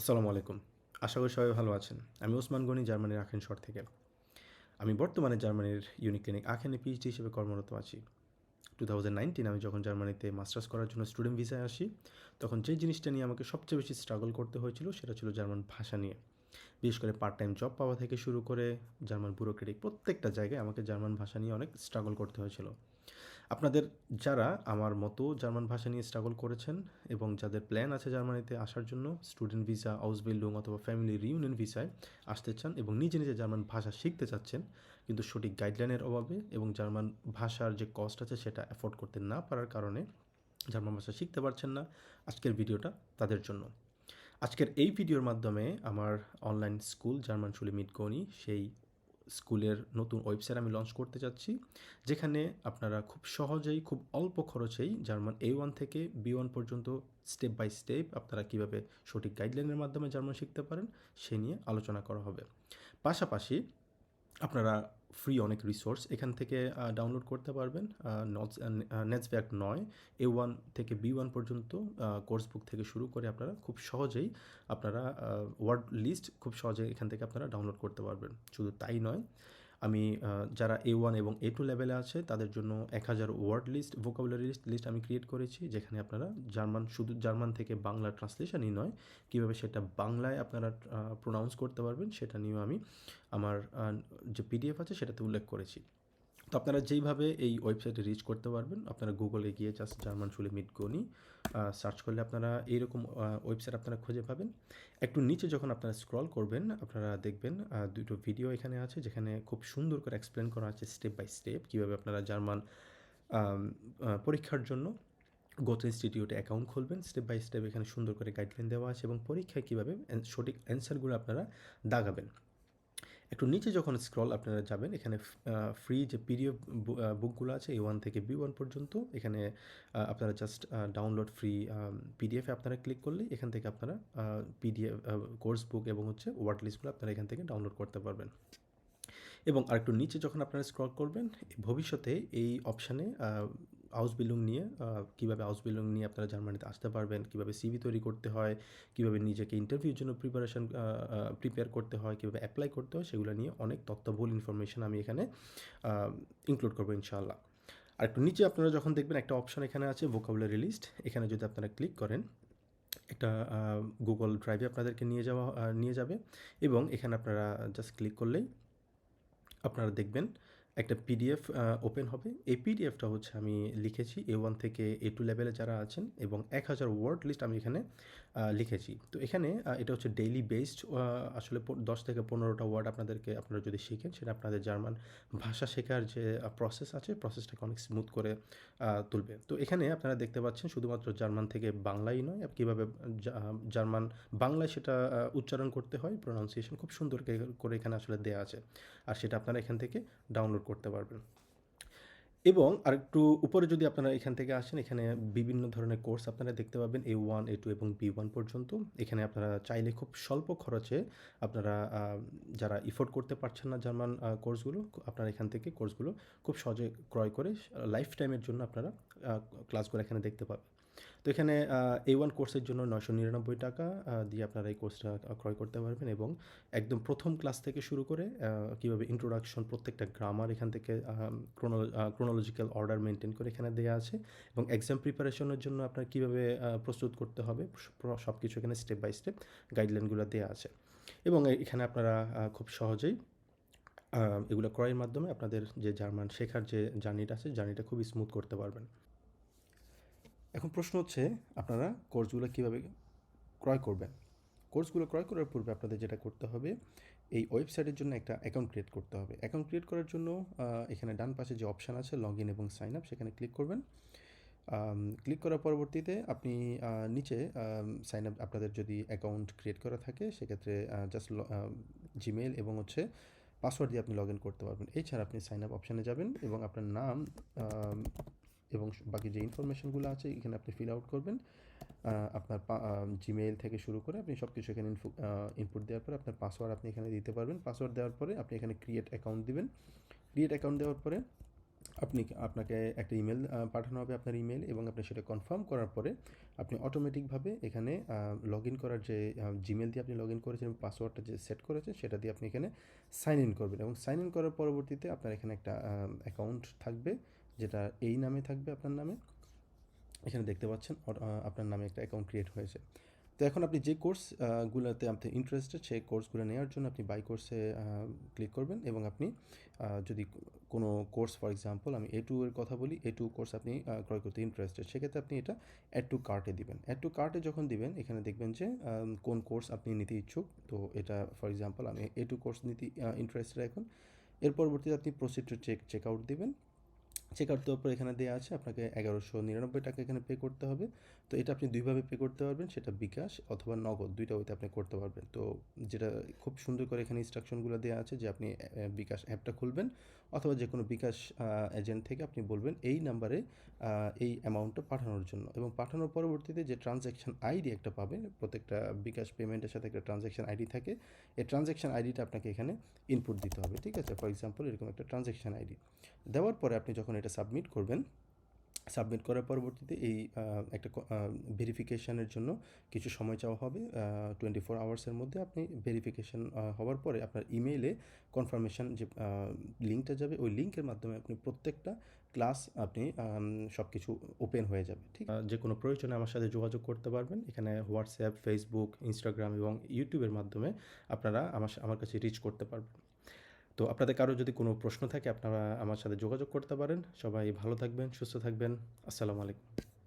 আসসালামু আলাইকুম। আশা করি সবাই ভালো আছেন। আমি ওসমান গনি, জার্মানির আখেন শহর থেকে। আমি বর্তমানে জার্মানির ইউনিক ক্লিনিক আখেনে পিএইচডি হিসেবে কর্মরত আছি। টু থাউজেন্ড নাইনটিন আমি যখন জার্মানিতে মাস্টার্স করার জন্য স্টুডেন্ট ভিসায় আসি, তখন যে জিনিসটা নিয়ে আমাকে সবচেয়ে বেশি স্ট্রাগল করতে হয়েছিল সেটা ছিল জার্মান ভাষা নিয়ে। বিশেষ করে পার্ট টাইম জব পাওয়া থেকে শুরু করে জার্মান ব্যুরোক্রেটিক প্রত্যেকটা জায়গায় আমাকে জার্মান ভাষা নিয়ে অনেক স্ট্রাগল করতে হয়েছিল। আপনাদের যারা আমার মতো জার্মান ভাষা নিয়ে স্ট্রাগল করেছেন এবং যাদের প্ল্যান আছে জার্মানিতে আসার জন্য স্টুডেন্ট ভিসা হাউস বিল্ডিং অথবা ফ্যামিলি রিউনিয়ন ভিসায় আসতে চান এবং নিজে নিজে জার্মান ভাষা শিখতে চাচ্ছেন, কিন্তু সঠিক গাইডলাইনের অভাবে এবং জার্মান ভাষার যে কস্ট আছে সেটা অ্যাফোর্ড করতে না পারার কারণে জার্মান ভাষা শিখতে পারছেন না আজকের ভিডিওটা তাদের জন্য। আজকের এই ভিডিওর মাধ্যমে আমার অনলাইন স্কুল জার্মান শুলে মিটগনি সেই স্কুলের নতুন ওয়েবসাইট আমি লঞ্চ করতে যাচ্ছি, যেখানে আপনারা খুব সহজেই, খুব অল্প খরচেই জার্মান এ ওয়ান থেকে বি ওয়ান পর্যন্ত স্টেপ বাই স্টেপ আপনারা কীভাবে সঠিক গাইডলাইনের মাধ্যমে জার্মান শিখতে পারেন, সে নিয়ে আলোচনা করা হবে। পাশাপাশি আপনারা ফ্রি অনেক রিসোর্স এখান থেকে ডাউনলোড করতে পারবেন নটস নেটসব্যাক নয় এ ওয়ান থেকে বি ওয়ান পর্যন্ত কোর্স বুক থেকে শুরু করে আপনারা খুব সহজেই আপনারা ওয়ার্ড লিস্ট খুব সহজেই এখান থেকে আপনারা ডাউনলোড করতে পারবেন। শুধু তাই নয় আমি যারা এ ওয়ান এবং এ টু লেভেলে আছে, তাদের জন্য এক হাজার word list vocabulary list list আমি ক্রিয়েট করেছি, যেখানে আপনারা জার্মান, শুধু জার্মান থেকে বাংলা ট্রান্সলেশনই নয়, কীভাবে সেটা বাংলায় আপনারা প্রোনাউন্স করতে পারবেন, সেটা নিয়েও আমি আমার যে পিডিএফ আছে, সেটাতে উল্লেখ করেছি। তো আপনারা যেইভাবে এই ওয়েবসাইটে রিচ করতে পারবেন, আপনারা গুগলে গিয়ে জাস্ট জার্মান শুলে মিট গনি সার্চ করলে আপনারা এইরকম ওয়েবসাইট আপনারা খুঁজে পাবেন। একটু নিচে যখন আপনারা স্ক্রল করবেন, আপনারা দেখবেন দুটো ভিডিও এখানে আছে যেখানে খুব সুন্দর করে এক্সপ্লেন করা আছে স্টেপ বাই স্টেপ কীভাবে আপনারা জার্মান পরীক্ষার জন্য গত ইনস্টিটিউটে অ্যাকাউন্ট খুলবেন। স্টেপ বাই স্টেপ এখানে সুন্দর করে গাইডলাইন দেওয়া আছে এবং পরীক্ষায় কীভাবে সঠিক অ্যান্সারগুলো আপনারা দাগাবেন। একটু নিচে যখন স্ক্রল আপনারা যাবেন, এখানে ফ্রি যে পিডিএফ বুকগুলো আছে এ ওয়ান থেকে বি ওয়ান পর্যন্ত, এখানে আপনারা জাস্ট ডাউনলোড ফ্রি পিডিএফে আপনারা ক্লিক করলে এখান থেকে আপনারা পিডিএফ কোর্স বুক এবং হচ্ছে ওয়ার্ড লিস্টগুলো আপনারা এখান থেকে ডাউনলোড করতে পারবেন। এবং আরেকটু নিচে যখন আপনারা স্ক্রল করবেন, ভবিষ্যতে এই অপশানে হাউস বিল্ডিং নিয়ে কীভাবে হাউস বিল্ডিং নিয়ে আপনারা জার্মানিতে আসতে পারবেন, কীভাবে সিভি তৈরি করতে হয়, কীভাবে নিজেকে ইন্টারভিউর জন্য প্রিপারেশন প্রিপেয়ার করতে হয়, কীভাবে অ্যাপ্লাই করতে হয়, সেগুলো নিয়ে অনেক তথ্যবহুল ইনফরমেশান আমি এখানে ইনক্লুড করব ইনশাআল্লাহ। আর একটু নিচে আপনারা যখন দেখবেন একটা অপশান এখানে আছে ভোকাবুলারি লিস্ট এখানে যদি আপনারা ক্লিক করেন, একটা গুগল ড্রাইভে আপনাদেরকে নিয়ে যাওয়া নিয়ে যাবে এবং এখানে আপনারা জাস্ট ক্লিক করলেই আপনারা দেখবেন। একটা পিডিএফ ওপেন হবে। এই পিডিএফটা হচ্ছে আমি লিখেছি এ ওয়ান থেকে এ টু লেভেলে যারা আছেন এবং এক হাজার ওয়ার্ড লিস্ট আমি এখানে লিখেছি। তো এখানে এটা হচ্ছে ডেইলি বেসড আসলে দশ থেকে পনেরোটা ওয়ার্ড আপনাদেরকে আপনারা যদি শিখেন, সেটা আপনাদের জার্মান ভাষা শেখার যে প্রসেস আছে প্রসেসটাকে অনেক স্মুথ করে তুলবে। তো এখানে আপনারা দেখতে পাচ্ছেন শুধুমাত্র জার্মান থেকে বাংলাই নয় কীভাবে জার্মান বাংলায় সেটা উচ্চারণ করতে হয় প্রোনাউন্সিয়েশন খুব সুন্দর করে এখানে আসলে দেওয়া আছে। আর সেটা আপনারা এখান থেকে ডাউনলোড করতে পারবেন। এবং আরেকটু উপরে যদি আপনারা এখান থেকে আসেন, এখানে বিভিন্ন ধরনের কোর্স আপনারা দেখতে পাবেন এ ওয়ান এ টু এবং বি ওয়ান পর্যন্ত। এখানে আপনারা চাইলে খুব স্বল্প খরচে আপনারা যারা ইফোর্ড করতে পারছেন না জার্মান কোর্সগুলো, আপনারা এখান থেকে কোর্সগুলো খুব সহজে ক্রয় করে লাইফ টাইমের জন্য আপনারা ক্লাসগুলো এখানে দেখতে পাবেন। তো এখানে এ ওয়ান কোর্সের জন্য নয়শো নিরানব্বই টাকা দিয়ে আপনারা এই কোর্সটা ক্রয় করতে পারবেন এবং একদম প্রথম ক্লাস থেকে শুরু করে কীভাবে ইন্ট্রোডাকশন প্রত্যেকটা গ্রামার এখান থেকে ক্রোনোলজিক্যাল অর্ডার মেনটেন করে এখানে দেওয়া আছে এবং এক্সাম প্রিপারেশনের জন্য আপনার কীভাবে প্রস্তুত করতে হবে সব কিছু এখানে স্টেপ বাই স্টেপ গাইডলাইনগুলো দেওয়া আছে এবং এখানে আপনারা খুব সহজেই এগুলো ক্রয়ের মাধ্যমে আপনাদের যে জার্মান শেখার যে জার্নিটা আছে জার্নিটা খুবই স্মুথ করতে পারবেন। এখন প্রশ্ন হচ্ছে আপনারা কোর্সগুলো কীভাবে ক্রয় করবেন? কোর্সগুলো ক্রয় করার পূর্বে আপনাদের যেটা করতে হবে, এই ওয়েবসাইটের জন্য একটা অ্যাকাউন্ট ক্রিয়েট করতে হবে। অ্যাকাউন্ট ক্রিয়েট করার জন্য এখানে ডান পাশে যে অপশান আছে লগ ইন এবং সাইন আপ, সেখানে ক্লিক করবেন। ক্লিক করার পরবর্তীতে আপনি নিচে সাইন আপ আপনাদের যদি অ্যাকাউন্ট ক্রিয়েট করা থাকে, সেক্ষেত্রে জাস্ট জিমেল এবং হচ্ছে পাসওয়ার্ড দিয়ে আপনি লগ ইন করতে পারবেন। এছাড়া আপনি সাইন আপ অপশানে যাবেন এবং আপনার নাম এবং বাকি যে ইনফরমেশনগুলো আছে, এখানে আপনি ফিল আউট করবেন। আপনার জিমেইল থেকে শুরু করে আপনি সব কিছু এখানে ইনপুট দেওয়ার পরে আপনার পাসওয়ার্ড আপনি এখানে দিতে পারবেন। পাসওয়ার্ড দেওয়ার পরে আপনি এখানে ক্রিয়েট অ্যাকাউন্ট দিবেন। ক্রিয়েট অ্যাকাউন্ট দেওয়ার পরে আপনি আপনাকে একটা ইমেল পাঠানো হবে আপনার ইমেল এবং আপনি সেটা কনফার্ম করার পরে আপনি অটোমেটিকভাবে এখানে লগ ইন করার যে জিমেল দিয়ে আপনি লগ ইন করেছেন পাসওয়ার্ডটা যে সেট করেছেন, সেটা দিয়ে আপনি এখানে সাইন ইন করবেন এবং সাইন ইন করার পরবর্তীতে আপনার এখানে একটা অ্যাকাউন্ট থাকবে। যেটা এই নামে থাকবে আপনার নামে। এখানে দেখতে পাচ্ছেন আপনার নামে একটা অ্যাকাউন্ট ক্রিয়েট হয়েছে। তো এখন আপনি যে কোর্সগুলোতে আপনি ইন্টারেস্টেড সেই কোর্সগুলো নেওয়ার জন্য আপনি বাই কোর্সে ক্লিক করবেন এবং আপনি যদি কোনো কোর্স ফর এক্সাম্পল আমি এ টু এর কথা বলি এ টু কোর্স আপনি ক্রয় করতে ইন্টারেস্টেড সেক্ষেত্রে আপনি এটা অ্যাড টু কার্টে দিবেন। অ্যাড টু কার্টে যখন দিবেন, এখানে দেখবেন যে কোন কোর্স আপনি নিতে ইচ্ছুক। তো এটা ফর এক্সাম্পল আমি এ টু কোর্স নিতে ইন্টারেস্টেড এখন। এর পরবর্তীতে আপনি proceed to check check out দিবেন। চেক আউট দেওয়ার পর এখানে দেওয়া আছে আপনাকে এগারোশো নিরানব্বই টাকা এখানে পে করতে হবে। তো এটা আপনি দুইভাবে পে করতে পারবেন, সেটা বিকাশ অথবা নগদ, দুইটা ওইতে আপনি করতে পারবেন। তো যেটা খুব সুন্দর করে এখানে ইনস্ট্রাকশনগুলো দেওয়া আছে যে আপনি বিকাশ অ্যাপটা খুলবেন। অথবা যে কোনো বিকাশ এজেন্ট থেকে আপনি বলবেন এই নাম্বারে এই অ্যামাউন্টটা পাঠানোর জন্য। এবং পাঠানোর পরবর্তীতে যে ট্রানজ্যাকশান আইডি একটা পাবেন, প্রত্যেকটা বিকাশ পেমেন্টের সাথে একটা ট্রানজ্যাকশান আইডি থাকে, এই ট্রানজ্যাকশান আইডিটা আপনাকে এখানে ইনপুট দিতে হবে, ঠিক আছে? ফর এক্সাম্পল এরকম একটা ট্রানজ্যাকশান আইডি দেওয়ার পরে আপনি যখন এটা সাবমিট করবেন সাবমিট করার পরবর্তীতে এই একটা ভেরিফিকেশানের জন্য কিছু সময় চাওয়া হবে। টোয়েন্টি ফোর আওয়ার্সের মধ্যে আপনি ভেরিফিকেশন হওয়ার পরে আপনার ইমেইলে কনফার্মেশন যে লিঙ্কটা যাবে, ওই লিঙ্কের মাধ্যমে আপনি প্রত্যেকটা ক্লাস আপনি সব কিছু ওপেন হয়ে যাবে, ঠিক? যে কোনো প্রয়োজনে আমার সাথে যোগাযোগ করতে পারবেন। এখানে হোয়াটসঅ্যাপ ফেসবুক ইনস্টাগ্রাম এবং ইউটিউবের মাধ্যমে আপনারা আমার আমার কাছে রিচ করতে পারবেন। তো আপনাদের কারও যদি কোনো প্রশ্ন থাকে আপনারা আমার সাথে যোগাযোগ করতে পারেন। সবাই ভালো থাকবেন, সুস্থ থাকবেন। আসসালামু আলাইকুম।